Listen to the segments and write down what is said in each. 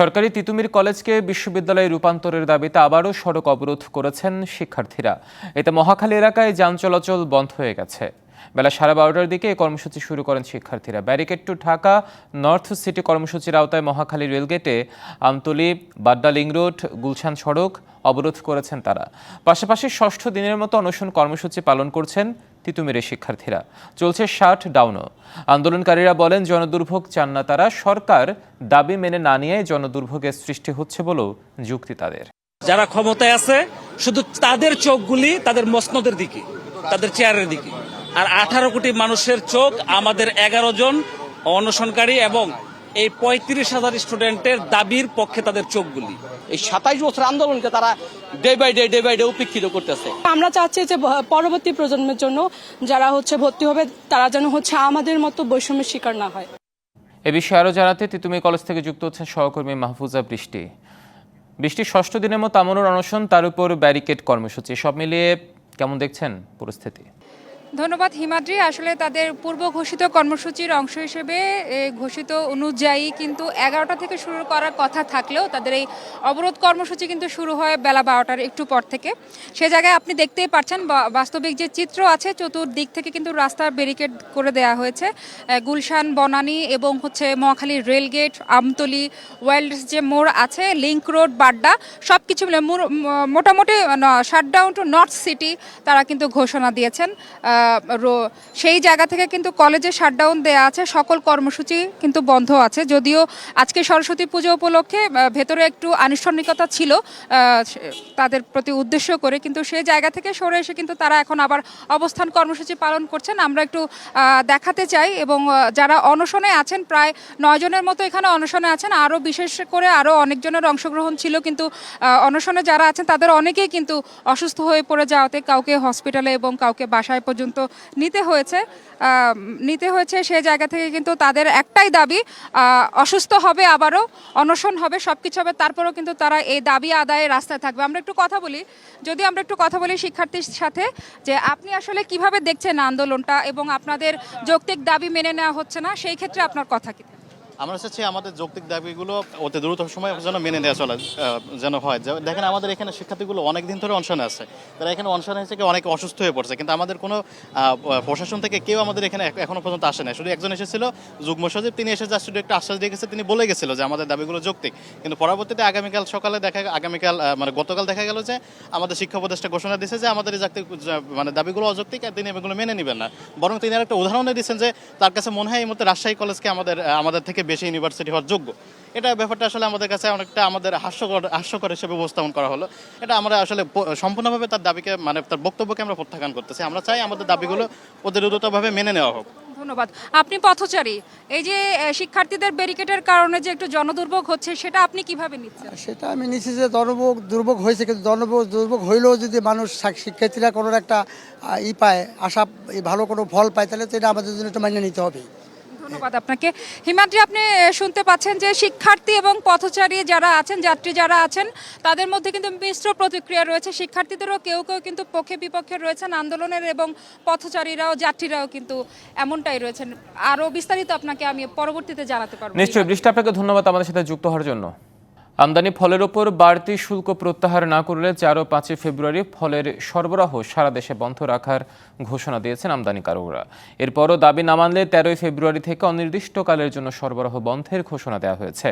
সরকারি তিতুমির কলেজকে বিশ্ববিদ্যালয়ে রূপান্তরের দাবিতে আবারও সড়ক অবরোধ করেছেন শিক্ষার্থীরা। এতে মহাখালী এলাকায় যান চলাচল বন্ধ হয়ে গেছে। বেলা সাড়ে বারোটার দিকে এই কর্মসূচি শুরু করেন শিক্ষার্থীরা। Barricade to Dhaka, north city কর্মসূচির আওতায় মহাখালী রেলগেটে আমতলি বাড্ডা লিং রোড, গুলশান সড়ক অবরোধ করেছেন তারা। পাশাপাশি ষষ্ঠ দিনের মতো অনশন কর্মসূচি পালন করছেন তিতুমিরের শিক্ষার্থীরা। চলছে শার্ট ডাউনও। আন্দোলনকারীরা বলেন, জনদুর্ভোগ চান না তারা, সরকার দাবি মেনে না নিয়ে জনদুর্ভোগের সৃষ্টি হচ্ছে বলেও যুক্তি তাদের। যারা ক্ষমতায় আছে, শুধু তাদের চোখগুলি তাদের মসনদের দিকে, তাদের চেয়ারের দিকে। আর আঠারো কোটি মানুষের চোখ আমাদের এগারো জন অনশনকারী এবং এই পঁয়ত্রিশ হাজার স্টুডেন্টের দাবির পক্ষে তাদের চোখগুলি। এই সাতাইশ বছর আন্দোলনকে তারা day by day day by day উপেক্ষিত করতেছে। আমরা চাচ্ছি যে পরবর্তী প্রজন্মের জন্য যারা হচ্ছে ভর্তি হবে তারা যেন হচ্ছে আমাদের মতো বৈষম্যের শিকার না হয়। এ বিষয়ে আরও জানাতে তিতুমি কলেজ থেকে যুক্ত হচ্ছেন সহকর্মী মাহফুজা বৃষ্টি। বৃষ্টির ষষ্ঠ দিনের মতো আমনুর অনশন তার উপর ব্যারিকেড কর্মসূচি। সব মিলিয়ে কেমন দেখছেন পরিস্থিতি? ধন্যবাদ হিমাদ্রি। আসলে তাদের পূর্ব ঘোষিত কর্মসূচির অংশ হিসেবে ঘোষিত অনুযায়ী কিন্তু এগারোটা থেকে শুরু করার কথা থাকলেও তাদের এই অবরোধ কর্মসূচি কিন্তু শুরু হয় বেলা বারোটার একটু পর থেকে। সে জায়গায় আপনি দেখতেই পাচ্ছেন বাস্তবিক যে চিত্র আছে, চতুর্দিক থেকে কিন্তু রাস্তার ব্যারিকেড করে দেওয়া হয়েছে। গুলশান, বনানী এবং হচ্ছে মহাখালী রেলগেট, আমতলি, ওয়াইল্ডস যে মোড় আছে, লিংক রোড, বাড্ডা সব কিছু মিলে মোটামুটি শাটডাউন টু নর্থ সিটি তারা কিন্তু ঘোষণা দিয়েছেন। সেই জায়গা থেকে কিন্তু কলেজে শাটডাউন দেয়া আছে, সকল কর্মসূচি কিন্তু বন্ধ আছে। যদিও আজকে সরস্বতী পুজো উপলক্ষে ভেতরে একটু আনুষ্ঠানিকতা ছিল তাদের প্রতি উদ্দেশ্য করে, কিন্তু সেই জায়গা থেকে সরে এসে কিন্তু তারা এখন আবার অবস্থান কর্মসূচি পালন করছেন। আমরা একটু দেখাতে চাই এবং যারা অনশনে আছেন, প্রায় নয় জনের মতো এখানে অনশনে আছেন, আরও বিশেষ করে আরও অনেকজনের অংশগ্রহণ ছিল, কিন্তু অনশনে যারা আছেন, তাদের অনেকেই কিন্তু অসুস্থ হয়ে পড়ে যাওয়াতে কাউকে হসপিটালে এবং কাউকে বাসায় পর্যন্ত নিতে হয়েছে নিতে হয়েছে সে জায়গা থেকে কিন্তু তাদের একটাই দাবি অসুস্থ হবে আবারও, অনশন হবে সব কিছু হবে, তারপরেও কিন্তু তারা এই দাবি আদায়ের রাস্তায় থাকবে। আমরা একটু কথা বলি, যদি আমরা একটু কথা বলি শিক্ষার্থীর সাথে, যে আপনি আসলে কীভাবে দেখছেন আন্দোলনটা এবং আপনাদের যৌক্তিক দাবি মেনে নেওয়া হচ্ছে না, সেই ক্ষেত্রে আপনার কথা কি? আমরা চাচ্ছি আমাদের যৌক্তিক দাবিগুলো অতি দ্রুত সময় যেন মেনে নেওয়া চলে যেন হয়। যে- দেখেন আমাদের এখানে শিক্ষার্থীগুলো অনেক দিন ধরে অনশনে আছে। তারা এখানে অনশনে থেকে অনেক অসুস্থ হয়ে পড়ছে। কিন্তু আমাদের কোনো প্রশাসন থেকে কেউ আমাদের এখানে এখনও পর্যন্ত আসে না শুধু একজন এসেছিল, যুগ্ম সচিব, তিনি এসে জাস্ট শুধু একটা আশ্বাস দিয়ে গেছে, তিনি বলে গেছিল যে আমাদের দাবিগুলো যৌক্তিক। কিন্তু পরবর্তীতে আগামীকাল সকালে দেখা, আগামীকাল মানে গতকাল দেখা গেল যে আমাদের শিক্ষা উপদেষ্টা ঘোষণা দিয়েছে যে আমাদের যৌক্তিক মানে দাবিগুলো অযৌক্তিক আর তিনি এগুলো মেনে নেবেন না। বরং তিনি আর একটা উদাহরণ দিয়েছেন যে তার কাছে মনে হয় এই মুহূর্তে রাজশাহী কলেজকে আমাদের আমাদের থেকে বেশি ইউনিভার্সিটি হওয়ার যোগ্য। এটা ব্যাপারটা আসলে আমাদের কাছে অনেকটা আমাদের হাস্যকর হাস্যকর হিসেবে উপস্থাপন করা হলো। এটা আমরা আসলে সম্পূর্ণভাবে তার দাবিকে মানে তার বক্তব্যকে আমরা প্রত্যাখ্যান করতেছি। আমরা চাই আমাদের দাবিগুলো ওদের প্রতিরোধভাবে মেনে নেওয়া হোক। ধন্যবাদ। আপনি পথচারী। এই যে শিক্ষার্থীদের ব্যারিকেডের কারণে যে একটু জনদুর্ভোগ হচ্ছে সেটা আপনি কীভাবে নিচ্ছেন? সেটা আমি নিচ্ছি যে জনভোগ দুর্ভোগ হয়েছে কিন্তু জনভোগ দুর্ভোগ হইলেও যদি মানুষ শিক্ষার্থীরা কোনো একটা ই পায় আশা ভালো কোনো ফল পায় তাহলে তো এটা আমাদের জন্য একটু মানিয়ে নিতে হবে। ধন্যবাদ আপনাকে। হিমাদ্রি, আপনি শুনতে পাচ্ছেন যে শিক্ষার্থী এবং পথচারী যারা আছেন, যাত্রী যারা আছেন, তাদের মধ্যে কিন্তু মিশ্র প্রতিক্রিয়া রয়েছে। শিক্ষার্থীদেরও কেউ কেউ কিন্তু পক্ষে বিপক্ষে রয়েছেন আন্দোলনের এবং পথচারীরাও, যাত্রীরাও কিন্তু এমনটাই রয়েছেন। আরও বিস্তারিত আপনাকে আমি পরবর্তীতে জানাতে পারব। নিশ্চয়ই, বৃষ্টি, আপনাকে ধন্যবাদ আমাদের সাথে যুক্ত হওয়ার জন্য। আমদানি ফলের ওপর বাড়তি শুল্ক প্রত্যাহার না করলে চার ও পাঁচই ফেব্রুয়ারি ফলের সরবরাহ সারা দেশে বন্ধ রাখার ঘোষণা দিয়েছেন আমদানিকারকরা। এরপরও দাবি না মানলে তেরোই ফেব্রুয়ারি থেকে অনির্দিষ্টকালের জন্য সরবরাহ বন্ধের ঘোষণা দেওয়া হয়েছে।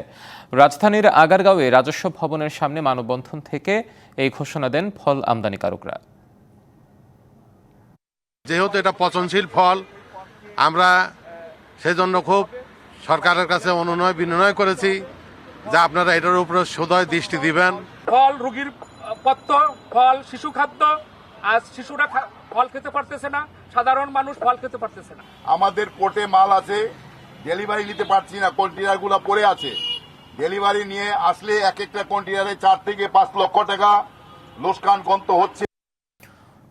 রাজধানীর আগারগাঁওয়ে রাজস্ব ভবনের সামনে মানববন্ধন থেকে এই ঘোষণা দেন ফল আমদানিকারকরা। যেহেতু এটা পচনশীল ফল, আমরা সেজন্য খুব সরকারের কাছে অনুনয় বিনয় করেছি। যে আপনারা এটার উপরে সদয় দৃষ্টি দিবেন। ফল রুগীর পত্র ফল শিশু খাদ্য আজ শিশুরা ফল খেতে পারতেছে না সাধারণ মানুষ ফল খেতে পারতেছে না। আমাদের পোর্টে মাল আছে ডেলিভারি নিতে পারছি না কন্টেনারগুলা পড়ে আছে। ডেলিভারি নিয়ে আসলে এক একটা কন্টেনারে চার থেকে পাঁচ লক্ষ টাকা লোসকান কন্ত হচ্ছে।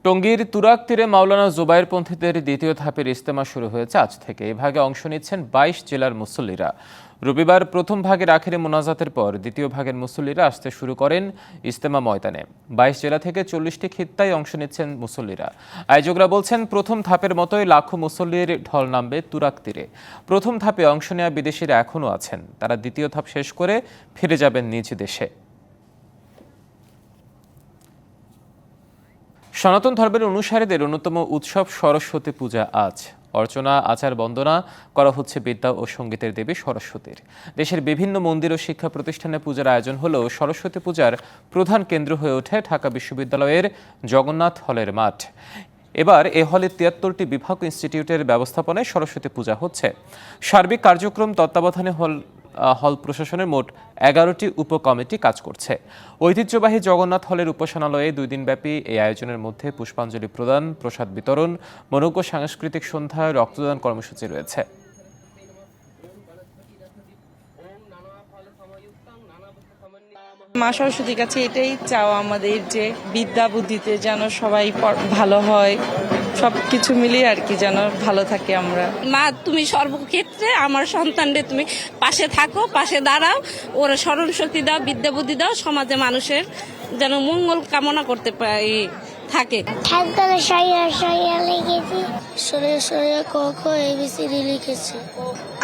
টঙ্গীর তুরাক তীরে মাওলানা জুবাইর পন্থীদের দ্বিতীয় ধাপের ইস্তেমা শুরু হয়েছে আজ থেকে। এই ভাগে অংশ নিচ্ছেন বাইশ জেলার মুসল্লিরা। রবিবার প্রথম ভাগের আখেরে মোনাজাতের পর দ্বিতীয় ভাগের মুসল্লিরা আসতে শুরু করেন ইস্তেমা ময়দানে। বাইশ জেলা থেকে চল্লিশটি খিত্তায় অংশ নিচ্ছেন মুসল্লিরা। আয়োজকরা বলছেন, প্রথম ধাপের মতোই লাখো মুসল্লির ঢল নামবে তুরাক তীরে। প্রথম ধাপে অংশ নেওয়া বিদেশিরা এখনও আছেন। তারা দ্বিতীয় ধাপ শেষ করে ফিরে যাবেন নিজ দেশে। সনাতন ধর্মের অনুসারীদের অন্যতম উৎসব সরস্বতী পূজা আজ। অর্চনা, আচার বন্দনা করা হচ্ছে বিদ্যা ও সঙ্গীতের দেবী সরস্বতীর। দেশের বিভিন্ন মন্দির ও শিক্ষা প্রতিষ্ঠানে পূজার আয়োজন হলেও সরস্বতী পূজার প্রধান কেন্দ্র হয়ে ওঠে ঢাকা বিশ্ববিদ্যালয়ের জগন্নাথ হলের মাঠ। এবার এ হলে তিয়াত্তরটি বিভাগ ইনস্টিটিউটের ব্যবস্থাপনায় সরস্বতী পূজা হচ্ছে। সার্বিক কার্যক্রম তত্ত্বাবধানে হল হল প্রশাসনের মোট এগারোটি উপকমিটি কাজ করছে। ঐতিহ্যবাহী জগন্নাথ হলের উপাসনালয়ে দুই দিনব্যাপী এই আয়োজনের মধ্যে পুষ্পাঞ্জলি প্রদান, প্রসাদ বিতরণ, মনোজ্ঞ সাংস্কৃতিক সন্ধ্যায় রক্তদান কর্মসূচি রয়েছে। মা সরস্বতীর কাছে এটাই চাও আমাদের যে বিদ্যা বুদ্ধিতে যেন সবাই ভালো হয়। সব কিছু মিলিয়ে আর কি যেন ভালো থাকে আমরা। মা তুমি সর্বক্ষেত্রে আমার সন্তানদের তুমি পাশে থাকো পাশে দাঁড়াও। ওরা স্মরণ শক্তি দাও বিদ্যা বুদ্ধি দাও সমাজে মানুষের যেন মঙ্গল কামনা করতে পারি থাকে। ঠাকুর সাইয়া সাইয়া লিখেছি। সরে সরে ক খ এবিসিডি লিখেছি।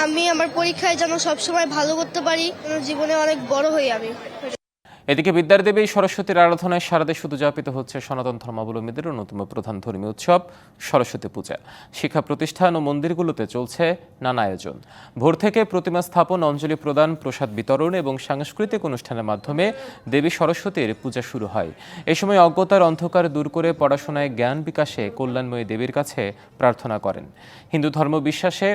আমি আমার পরীক্ষায় যেন সবসময় ভালো করতে পারি যেন জীবনে অনেক বড় হই আমি। এদিকে বিদ্যার দেবী সরস্বতীর আরাধনায় সারা দেশ উদযাপিত হচ্ছে সনাতন ধর্মাবলম্বীদের অন্যতম প্রধান ধর্মীয় উৎসব, সরস্বতী পূজা। শিক্ষা প্রতিষ্ঠান ও মন্দিরগুলোতে চলছে নানা আয়োজন। ভোর থেকে প্রতিমা স্থাপন, অঞ্জলি প্রদান, প্রসাদ বিতরণ এবং সাংস্কৃতিক অনুষ্ঠানের মাধ্যমে দেবী সরস্বতীর পূজা শুরু হয়। এ সময় অজ্ঞতার অন্ধকার দূর করে পড়াশোনায় জ্ঞান বিকাশে কল্যাণময়ী দেবীর কাছে প্রার্থনা করেন। হিন্দু ধর্ম বিশ্বাসে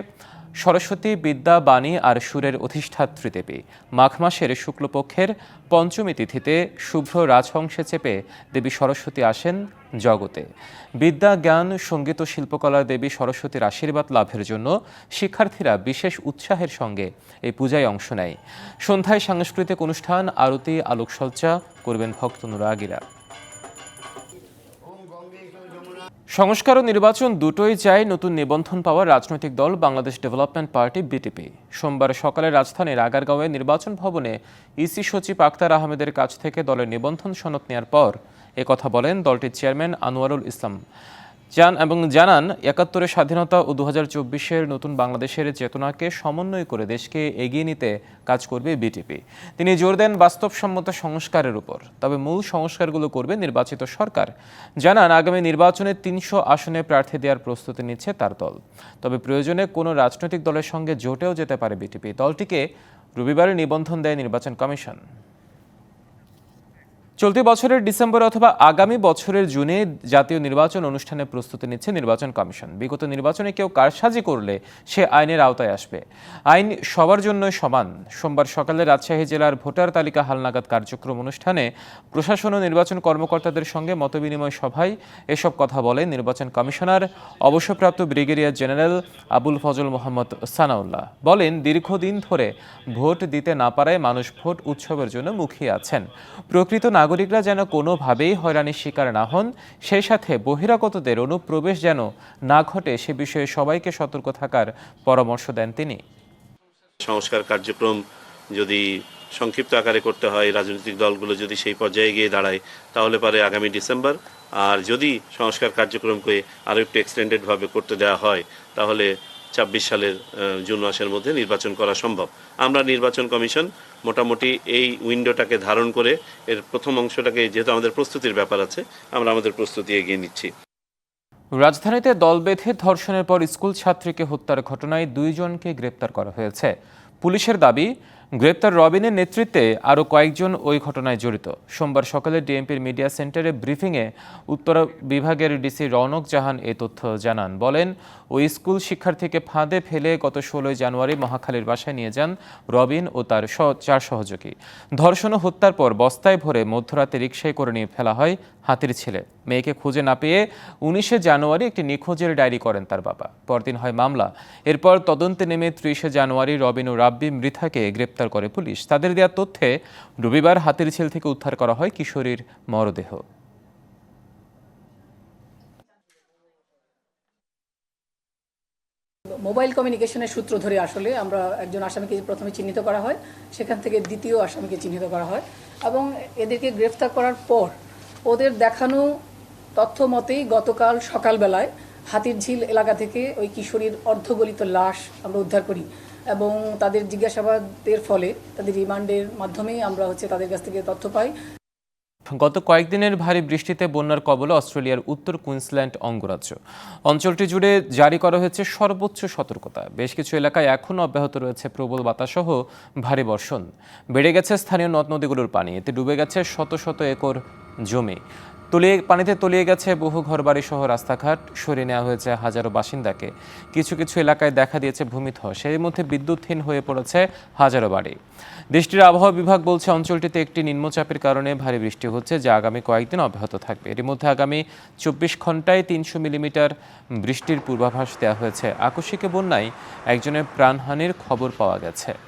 সরস্বতী বিদ্যা, বাণী আর সুরের অধিষ্ঠাত্রী দেবী মাঘ মাসের শুক্লপক্ষের পঞ্চমী তিথিতে শুভ্র রাজহংসে চেপে দেবী সরস্বতী আসেন জগতে। বিদ্যা, জ্ঞান, সংগীত ও শিল্পকলার দেবী সরস্বতীর আশীর্বাদ লাভের জন্য শিক্ষার্থীরা বিশেষ উৎসাহের সঙ্গে এই পূজায় অংশ নেয়। সন্ধ্যায় সাংস্কৃতিক অনুষ্ঠান, আরতি, আলোকসজ্জা করবেন ভক্ত অনুরাগীরা। সংস্কার ও নির্বাচন দুটোই চায় নতুন নিবন্ধন পাওয়া রাজনৈতিক দল বাংলাদেশ ডেভেলপমেন্ট পার্টি বিটিপি। সোমবার সকালে রাজধানীর আগারগাঁওয়ে নির্বাচন ভবনে ইসি সচিব আক্তার আহমেদের কাছ থেকে দলের নিবন্ধন সনদ নেওয়ার পর কথা বলেন দলটির চেয়ারম্যান আনোয়ারুল ইসলাম। জান এবং জানান একাত্তরের স্বাধীনতা ও দু হাজার চব্বিশের নতুন বাংলাদেশের চেতনাকে সমন্বয় করে দেশকে এগিয়ে নিতে কাজ করবে বিটিপি তিনি জোর দেন বাস্তবসম্মত সংস্কারের উপর। তবে মূল সংস্কারগুলো করবে নির্বাচিত সরকার। জানান, আগামী নির্বাচনে তিনশো আসনে প্রার্থী দেওয়ার প্রস্তুতি নিচ্ছে তার দল। তবে প্রয়োজনে কোনো রাজনৈতিক দলের সঙ্গে জোটেও যেতে পারে বিটিপি দলটিকে রবিবারে নিবন্ধন দেয় নির্বাচন কমিশন। চলতি বছরের ডিসেম্বর অথবা আগামী বছরের জুনে জাতীয় নির্বাচন অনুষ্ঠানে প্রস্তুতি নিচ্ছে নির্বাচন কমিশন। বিগত নির্বাচনে কেউ কারসাজি করলে সে আইনের আওতায় আসবে। আইন সবার জন্যই সমান। সোমবার সকালে রাজশাহী জেলার ভোটার তালিকা হালনাগাদ কার্যক্রম অনুষ্ঠানে প্রশাসন ও নির্বাচন কর্মকর্তাদের সঙ্গে মতবিনিময় সভায় এসব কথা বলে নির্বাচন কমিশনার, অবসরপ্রাপ্ত ব্রিগেডিয়ার জেনারেল আবুল ফজল মোহাম্মদ সানাউল্লাহ। বলেন, দীর্ঘদিন ধরে ভোট দিতে না পারায় মানুষ ভোট উৎসবের জন্য মুখিয়ে আছেন। প্রকৃত নাগরিকরা যেন কোনোভাবেই হয়রানির শিকার না হন, সেই সাথে বহিরাগতদের অনুপ্রবেশ যেন না ঘটে, সে বিষয়ে সবাইকে সতর্ক থাকার পরামর্শ দেন তিনি। সংস্কার কার্যক্রম যদি সংক্ষিপ্ত আকারে করতে হয়, রাজনৈতিক দলগুলো যদি সেই পর্যায়ে গিয়ে দাঁড়ায়, তাহলে পারে আগামী ডিসেম্বর। আর যদি সংস্কার কার্যক্রমকে আরও একটু এক্সটেন্ডেডভাবে করতে দেওয়া হয়, তাহলে ছাব্বিশ সালের জুন মাসের মধ্যে নির্বাচন করা সম্ভব। আমরা নির্বাচন কমিশন মোটামুটি এই উইন্ডোটাকে ধারণ করে এর প্রথম অংশটাকে, যেহেতু আমাদের প্রস্তুতির ব্যাপার আছে, আমরা আমাদের প্রস্তুতি এগিয়ে নিচ্ছি। রাজধানীতে দল বেঁধে ধর্ষণের পর স্কুল ছাত্রীকে হত্যার ঘটনায় দুইজনকে গ্রেপ্তার করা হয়েছে। পুলিশের দাবি গ্রেপ্তার রবিনের নেতৃত্বে আরও কয়েকজন ওই ঘটনায় জড়িত। সোমবার সকালে ডিএমপির মিডিয়া সেন্টারে ব্রিফিংয়ে উত্তর বিভাগের ডিসি রৌনক জাহান এ তথ্য জানান। বলেন, ওই স্কুল শিক্ষার্থীকে ফাঁদে ফেলে গত ষোলোই জানুয়ারি মহাখালীর বাসায় নিয়ে যান রবিন ও তার চার সহযোগী। ধর্ষণ ও হত্যার পর বস্তায় ভরে মধ্যরাতে রিকশায় করে নিয়ে ফেলা হয় হাতির ছেলে। মেয়েকে খুঁজে না পেয়ে উনিশে জানুয়ারি একটি নিখোঁজের ডায়েরি করেন তার বাবা। পরদিন হয় মামলা। এরপর তদন্তে নেমে ত্রিশে জানুয়ারি রবিন ও রাব্বি মৃথাকে গ্রেপ্তার করে পুলিশ। তাদের দেওয়া তথ্যে রবিবার হাতির ছেল থেকে উদ্ধার করা হয় কিশোরীর মরদেহ। মোবাইল কমিউনিকেশনের সূত্র ধরে আসলে আমরা একজন আসামিকে প্রথমে চিহ্নিত করা হয়, সেখান থেকে দ্বিতীয় আসামিকে চিহ্নিত করা হয় এবং এদেরকে গ্রেফতার করার পর ওদের দেখানো তথ্য মতেই গতকাল সকালবেলায় হাতিরঝিল এলাকা থেকে ওই কিশোরীর অর্ধগলিত লাশ আমরা উদ্ধার করি। এবং তাদের জিজ্ঞাসাবাদের ফলে তাদের রিমান্ডের মাধ্যমেই আমরা হচ্ছে তাদের কাছ থেকে তথ্য পাই। গত কয়েকদিনের ভারী বৃষ্টিতে বন্যার কবলে অস্ট্রেলিয়ার উত্তর কুইন্সল্যান্ড অঙ্গরাজ্য। অঞ্চলটি জুড়ে জারি করা হয়েছে সর্বোচ্চ সতর্কতা। বেশ কিছু এলাকায় এখনও অব্যাহত রয়েছে প্রবল বাতাসসহ ভারী বর্ষণ। বেড়ে গেছে স্থানীয় নদ নদীগুলোর পানি। এতে ডুবে গেছে শত শত একর জমি। তলিয়ে, পানিতে তলিয়ে গেছে বহু ঘরবাড়ি সহ রাস্তাঘাট। সরিয়ে নেওয়া হয়েছে হাজারো বাসিন্দাকে। কিছু কিছু এলাকায় দেখা দিয়েছে ভূমিধস। এর মধ্যে বিদ্যুৎহীন হয়ে পড়েছে হাজারো বাড়ি। দেশটির আবহাওয়া বিভাগ বলছে, অঞ্চলটিতে একটি নিম্নচাপের কারণে ভারী বৃষ্টি হচ্ছে, যা আগামী কয়েকদিন অব্যাহত থাকবে। এর মধ্যে আগামী চব্বিশ ঘন্টায় তিনশো মিলিমিটার বৃষ্টির পূর্বাভাস দেওয়া হয়েছে। আকস্মিক বন্যায় একজনের প্রাণহানির খবর পাওয়া গেছে।